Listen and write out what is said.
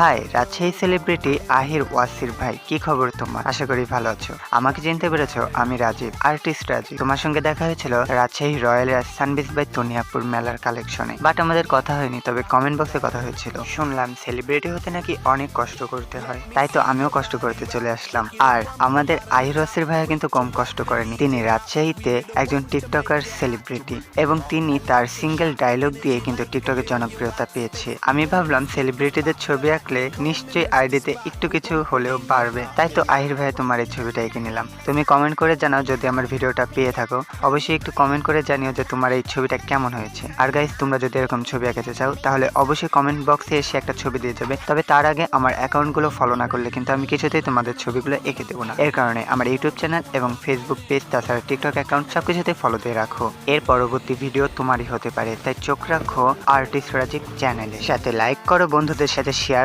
High Rajshahi celebrity Ahir Wasir ভাই, কি খবর তোমার? আশা করি ভালো আছো। আমাকে চিনতে পেরেছ, আমি রাজীব আর্টিস্ট রাজীব। তোমার সঙ্গে দেখা হয়েছিল রাজশাহী রয়্যাল সানবিস বাই তনিয়াপুর মেলার কালেকশনে বাট আমাদের কথা হয়নি, তবে কমেন্ট বক্সে কথা হয়েছিল। শুনলাম সেলিব্রিটি হতে নাকি অনেক কষ্ট করতে হয়। তাই তো আমিও কষ্ট করতে চলে আসলাম। আর আমাদের আহির ওয়াসির ভাইয়া কিন্তু কম কষ্ট করেনি। তিনি রাজশাহীতে একজন টিকটকার সেলিব্রিটি এবং তিনি তার সিঙ্গেল ডায়লগ দিয়ে কিন্তু টিকটকের জনপ্রিয়তা পেয়েছে। আমি ভাবলাম সেলিব্রিটিদের ছবি আঁকলে নিশ্চয়ই আইডিতে একটু কিছু হলেও বাড়বে। তাই তো আহির ভাই তোমার এই ছবিটা এঁকে নিলাম। তুমি কমেন্ট করে জানাও যদি আমার ভিডিওটা পেয়ে থাকো। অবশ্যই একটু কমেন্ট করে জানিও যে তোমার এই ছবিটা কেমন হয়েছে। আর গাইজ তোমরা যদি এরকম ছবি আঁকাতে চাও, তাহলে অবশ্যই কমেন্ট বক্সে এসে একটা ছবি দিয়ে যাবে। তবে তার আগে আমার অ্যাকাউন্টগুলো ফলো না করলে কিন্তু আমি কিছুতেই তোমাদের ছবিগুলো এঁকে দেবো না। এর কারণে আমার ইউটিউব চ্যানেল এবং ফেসবুক পেজ তাছাড়া টিকটক অ্যাকাউন্ট সবকিছুতে ফলো দিয়ে রাখো। এর পরবর্তী ভিডিও তোমারই হতে পারে। তাই চোখ রাখো আর্টিস্ট রাজীব চ্যানেলে সাথে লাইক করো বন্ধুদের সাথে শেয়ার